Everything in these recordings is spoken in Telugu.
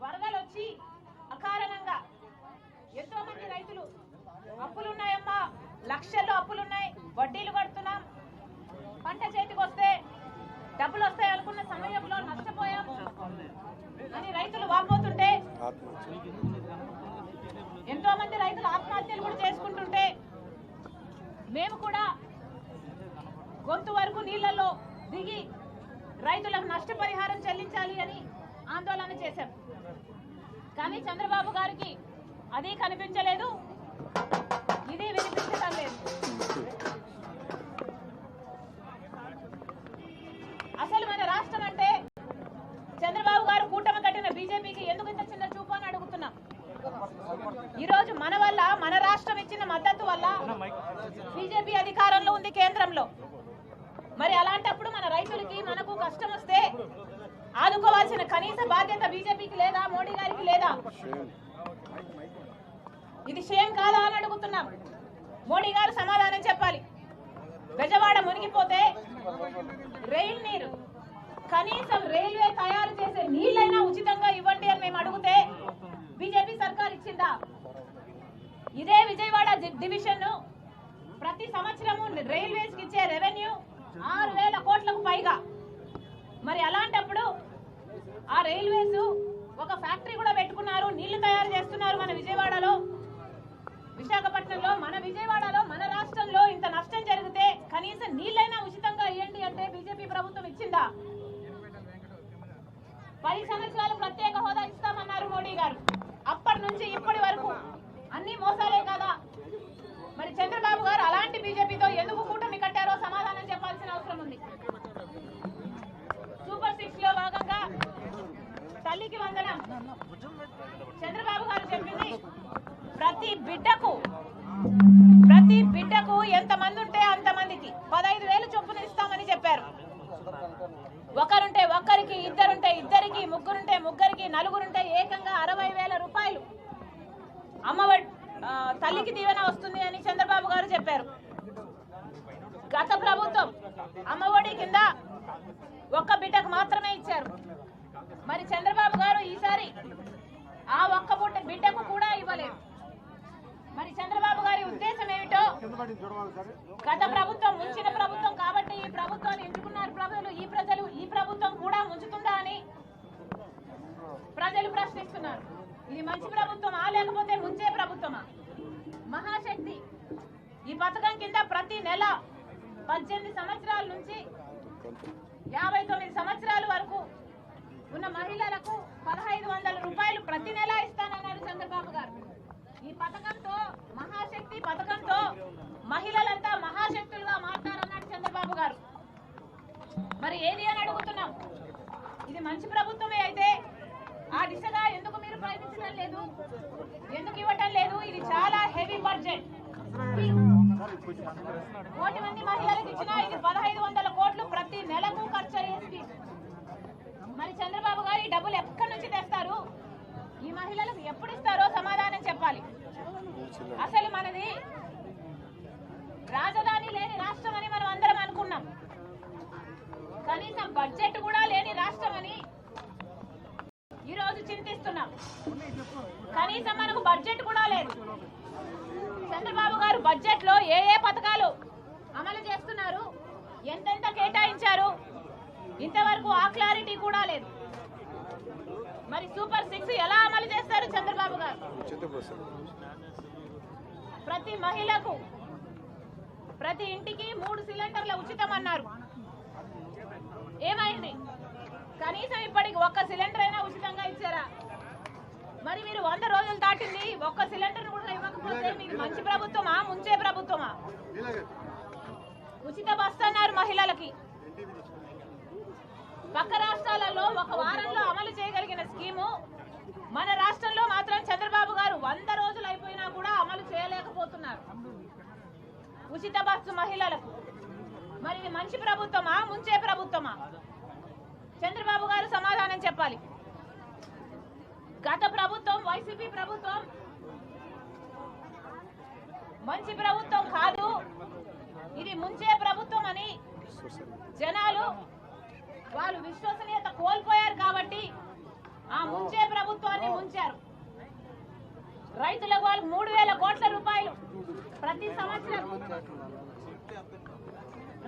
వరదలు వచ్చి అకారణంగా ఎంతో మంది రైతులు అప్పులున్నాయమ్మా. లక్షల్లో అప్పులున్నాయి. వడ్డీలు కడుతున్నాం. పంట చేతికి వస్తే డబ్బులు వస్తాయి అనుకున్న సమయంలో నష్టపోయాం. అని రైతులు వాపోతుంటే ఎంతో మంది రైతులు ఆత్మహత్యలు కూడా చేసుకుంటుంటే మేము కూడా గొంతు వరకు నీళ్ళలో దిగి రైతులకు నష్టపరిహారం చెల్లించాలి అని ఆందోళన చేశాం. కానీ చంద్రబాబు గారికి అది కనిపించలేదు. ఇది వినిపించడం లేదు. మన రైతులకి మనకు కష్టం వస్తే ఆదుకోవాల్సిన కనీస బాధ్యత బీజేపీకి లేదా మోడీ గారికి లేదా? ఇది షేమ్ కాదా అని అడుగుతున్నాం. మోడీ గారు సమాధానం చెప్పాలి. బెజవాడ మునిగిపోతే రైల్ నీరు కనీసం రైల్వే తయారు చేసే నీళ్ళైనా ఉచితంగా ఇవ్వండి అని మేము అడిగితే బీజేపీ సర్కార్ ఇచ్చిందా? ఇదే విజయవాడ డివిజన్ ప్రతి సంవత్సరము రైల్వేస్కి ఇచ్చే రెవెన్యూ ఆరు వేల కోట్లకు పైగా. మరి అలాంటప్పుడు ఆ రైల్వేస్ ఒక ఫ్యాక్టరీ కూడా పెట్టుకున్నారు నీళ్ళు తయారు చేస్తున్నారు మన విజయవాడలో. విశాఖపట్నంలో మన విజయవాడలో మన రాష్ట్రంలో ఇంత నష్టం జరిగితే కనీసం నీళ్ళైనా ఉచితంగా ఇవ్వండి అంటే బీజేపీ ప్రభుత్వం ఇచ్చిందా? పది సంవత్సరాలు ప్రత్యేక హోదా ఇస్తామన్నారు మోడీ గారు. అప్పటి నుంచి ఇప్పటి వరకు. అన్ని మోసాలే కదా. మరి చంద్రబాబు గారు అలాంటి బీజేపీతో ఎందుకు కూటమి కట్టారో సమాధానం చెప్పాల్సిన అవసరం ఉంది సూపర్ సిక్స్లో భాగంగా తల్లికి వందనం. చంద్రబాబు గారు చెప్పింది ప్రతి బిడ్డకు ప్రతి బిడ్డకు ఎంత మంది ఉంటే అంత మందికి. పదహైదు వేలు చొప్పున ఇస్తామని చెప్పారు. ఒకరుంటే ఒక్కరికి ఇద్దరుంటే ఇద్దరికి ముగ్గురుంటే ముగ్గురికి నలుగురుంటే ఏకంగా అరవై వేల రూపాయలు. అమ్మఒడి తల్లికి దీవెన వస్తుంది అని చంద్రబాబు గారు చెప్పారు. గత ప్రభుత్వం అమ్మఒడి కింద ఒక్క బిడ్డకు మాత్రమే ఇచ్చారు. మరి చంద్రబాబు గారు ఈసారి ఆ ఒక్క బుట్ట బిడ్డకు కూడా ఇవ్వలేదు. మరి చంద్రబాబు గారి ఉద్దేశం ఏమిటో గత ప్రభుత్వం ముంచిన ప్రభుత్వం కాబట్టి ఈ ప్రభుత్వాన్ని ఎంచుకున్నారు ప్రజలు ఈ ప్రజలు ఈ ప్రభుత్వం కూడా ముంచుతుందా అని ప్రజలు ప్రశ్నిస్తున్నారు. ఇది మంచి ప్రభుత్వమా లేకపోతే ముంచే ప్రభుత్వమా? మహాశక్తి ఈ పథకం కింద ప్రతి నెల పద్దెనిమిది సంవత్సరాల నుంచి యాభై తొమ్మిది సంవత్సరాల వరకు ఉన్న మహిళలకు పదహైదు వందల రూపాయలు ప్రతి నెల ఇస్తానన్నారు చంద్రబాబు గారు. ఈ పథకంతో మహాశక్తి పథకంతో మహిళలంతా మహాశక్తులుగా మారుతారన్నాడు చంద్రబాబు గారు. మరి ఏది అని అడుగుతున్నాం? ఇది మంచి ప్రభుత్వమే అయితే ఆ దిశగా ఎందుకు మీరు ప్రయత్నించడం లేదు? ఎందుకు ఇవ్వటం లేదు? ఇది చాలా హెవీ బడ్జెట్ కోటి మంది మహిళలకు ఇచ్చిన ఇది పదహైదు వందల కోట్లు ప్రతి నెలకు మరి చంద్రబాబు గారు ఈ డబ్బులు ఎక్కడి నుంచి తెస్తారు? ఈ మహిళలకు ఎప్పుడు ఇస్తారో సమాధానం చెప్పాలి. అసలు మనది రాజధాని లేని రాష్ట్రం అని మనం అందరం అనుకున్నాం. కనీసం బడ్జెట్ కూడా లేని రాష్ట్రం అని ఈరోజు చింతిస్తున్నాం. కనీసం మనకు బడ్జెట్ కూడా లేదు. చంద్రబాబు గారు బడ్జెట్లో ఏ ఏ పథకాలు అమలు చేస్తున్నారు? ఎంతెంత కేటాయి ఇంతవరకు ఆ క్లారిటీ కూడా లేదు. మరి సూపర్ సిక్స్ ఎలా అమలు చేస్తారు చంద్రబాబు గారు? ప్రతి మహిళకు ప్రతి ఇంటికి మూడు సిలిండర్ల ఉచితం అన్నారు. ఏమైంది? కనీసం ఇప్పటికి ఒక్క సిలిండర్ అయినా ఉచితంగా ఇచ్చారా? మరి మీరు వంద రోజులు దాటింది ఒక్క సిలిండర్ కూడా ఇవ్వకపోతే మీకు మంచి ప్రభుత్వమా ముంచే ప్రభుత్వమా? ఉచిత బస్సు అన్నారు మహిళలకి. పక్క రాష్ట్రాలలో ఒక వారంలో అమలు చేయగలిగిన స్కీము మన రాష్ట్రంలో మాత్రం చంద్రబాబు గారు వంద రోజులు అయిపోయినా కూడా అమలు చేయలేకపోతున్నారు. ఉచిత బస్సు మహిళలకు. మరి ఇది మంచి ప్రభుత్వమా ముంచే ప్రభుత్వమా? చంద్రబాబు గారు సమాధానం చెప్పాలి. గత ప్రభుత్వం వైసీపీ ప్రభుత్వం మంచి ప్రభుత్వం కాదు. ఇది ముంచే ప్రభుత్వం అని జనాలు వాళ్ళు విశ్వసనీయత కోల్పోయారు కాబట్టి ఆ ముంచే ప్రభుత్వాన్ని ముంచారు. రైతులకు వాళ్ళకి మూడు వేల కోట్ల రూపాయలు ప్రతి సంవత్సరం.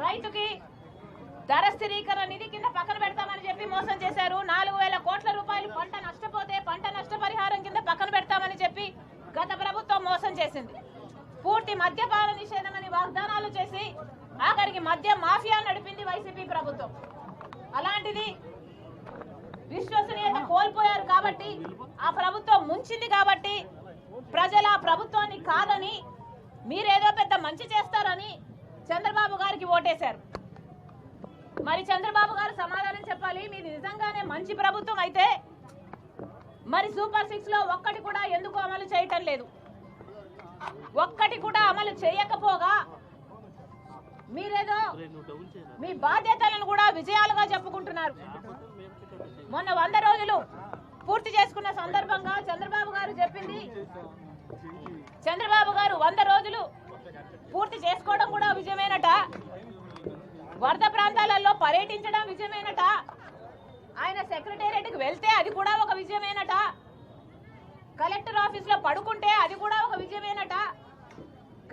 రైతుకి ధర స్థిరీకరణ నిధి కింద పక్కన పెడతామని చెప్పి మోసం చేశారు. నాలుగు వేల కోట్ల రూపాయలు పంట నష్టపోతే పంట నష్టపరిహారం కింద పక్కన పెడతామని చెప్పి గత ప్రభుత్వం మోసం చేసింది. పూర్తి మద్యపాన నిషేధం అని వాగ్దానాలు చేసి ఆఖరికి మద్య మాఫియా నడిపింది వైసీపీ ప్రభుత్వం. అలాంటిది విశ్వసనీయత కోల్పోయారు కాబట్టి ఆ ప్రభుత్వం ముంచింది కాబట్టి ప్రజల ప్రభుత్వాన్ని కాదని మీరేదో పెద్ద మంచి చేస్తారని చంద్రబాబు గారికి ఓటేశారు. మరి చంద్రబాబు గారు సమాధానం చెప్పాలి. మీది నిజంగానే మంచి ప్రభుత్వం అయితే మరి సూపర్ సిక్స్లో ఒక్కటి కూడా ఎందుకు అమలు చేయటం లేదు. ఒక్కటి కూడా అమలు చేయకపోగా మీరేదో మీ బాధ్యతలను కూడా విజయాలుగా చెప్పుకుంటున్నారు. మొన్న వంద రోజులు పూర్తి చేసుకున్న సందర్భంగా చంద్రబాబు గారు చెప్పింది. చంద్రబాబు గారు వంద రోజులు పూర్తి చేసుకోవడం కూడా విజయమేనట. వరద ప్రాంతాలలో పర్యటించడం విజయమేనట. ఆయన సెక్రటేరియట్కి వెళ్తే అది కూడా ఒక విజయమేనట. కలెక్టర్ ఆఫీస్లో పడుకుంటే అది కూడా ఒక విజయమేనట.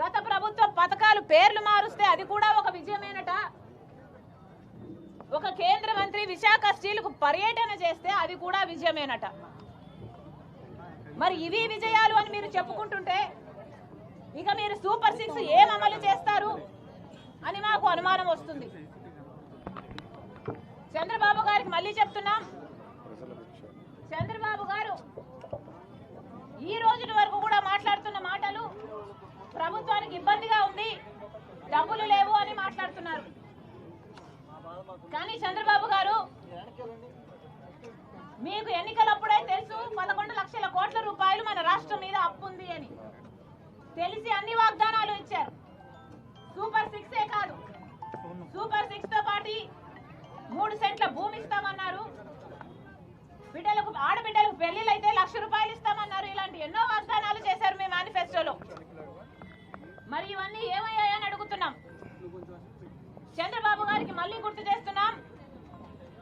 గత ప్రభుత్వ పథకాలు పేర్లు మారుస్తే అది కూడా ఒక విజయమేనట. ఒక కేంద్ర మంత్రి విశాఖ స్టీల్కు పర్యటన చేస్తే అది కూడా విజయమేనట. మరి ఇవి విజయాలు అని మీరు చెప్పుకుంటుంటే ఇక మీరు సూపర్ సిక్స్ ఏం అమలు చేస్తారు అని మాకు అనుమానం వస్తుంది. చంద్రబాబు గారికి మళ్ళీ చెప్తున్నాం. చంద్రబాబు గారు ఈ రోజు వరకు కూడా మాట్లాడుతున్న మాటలు ప్రభుత్వానికి ఇబ్బందిగా ఉంది. డబ్బులు లేవు అని మాట్లాడుతున్నారు. కానీ చంద్రబాబు గారు మీకు ఎన్నికలప్పుడే తెలుసు పదకొండు లక్షల కోట్ల రూపాయలు మన రాష్ట్రం మీద అప్పు ఉంది అని. తెలిసి అన్ని వాగ్దానాలు ఇచ్చారు. సూపర్ సిక్స్ ఏ కాదు. సూపర్ సిక్స్తో పాటు మూడు సెంట్ల భూమి ఇస్తామన్నారు. బిడ్డలకు ఆడబిడ్డలకు పెళ్ళిళ్ళు అయితే లక్ష రూపాయలు ఇస్తామన్నారు. ఇలాంటి ఎన్నో వాగ్దానాలు చేశారు మీ మేనిఫెస్టోలో మరి ఇవన్నీ ఏమయ్యాయని అడుగుతున్నాం చంద్రబాబు గారికి మళ్ళీ గుర్తు చేస్తున్నాం.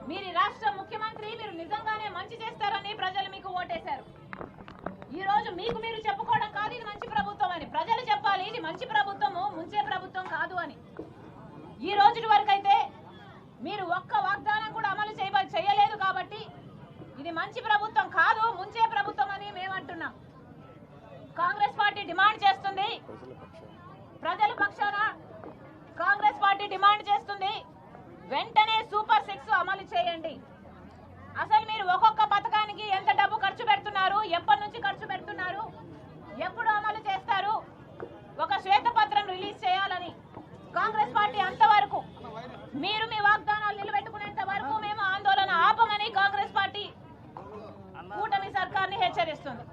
మీరు రాష్ట్ర ముఖ్యమంత్రి మీరు నిజంగానే మంచి చేస్తారని ప్రజలు మీకు ఓటేశారు. ఈ రోజు మీకు మీరు చెప్పుకోవడం కాదు ఇది మంచి ప్రభుత్వం అని. ప్రజలు చెప్పాలి ఇది మంచి ప్రభుత్వము ముంచే ప్రభుత్వం కాదు అని. ఈ రోజు వరకు అయితే మీరు ఒక్క వాగ్దానం కూడా అమలు చేయ చేయలేదు కాబట్టి ఇది మంచి ప్రభుత్వం కాదు ముంచే ప్రభుత్వం అని మేము అంటున్నాం కాంగ్రెస్ పార్టీ డిమాండ్ చేస్తుంది. ప్రజల పక్షాన కాంగ్రెస్ పార్టీ డిమాండ్ చేస్తుంది. వెంటనే సూపర్ సిక్స్ అమలు చేయండి. అసలు మీరు ఒక్కొక్క పథకానికి ఎంత డబ్బు ఖర్చు పెడుతున్నారు? ఎప్పటి నుంచి ఖర్చు పెడుతున్నారు? ఎప్పుడు అమలు చేస్తారు? ఒక శ్వేతపత్రం రిలీజ్ చేయాలని కాంగ్రెస్ పార్టీ అంతవరకు మీరు మీ వాగ్దానాలు నిలబెట్టుకునేంత వరకు మేము ఆందోళన ఆపమని కాంగ్రెస్ పార్టీ కూటమి సర్కార్ని హెచ్చరిస్తుంది.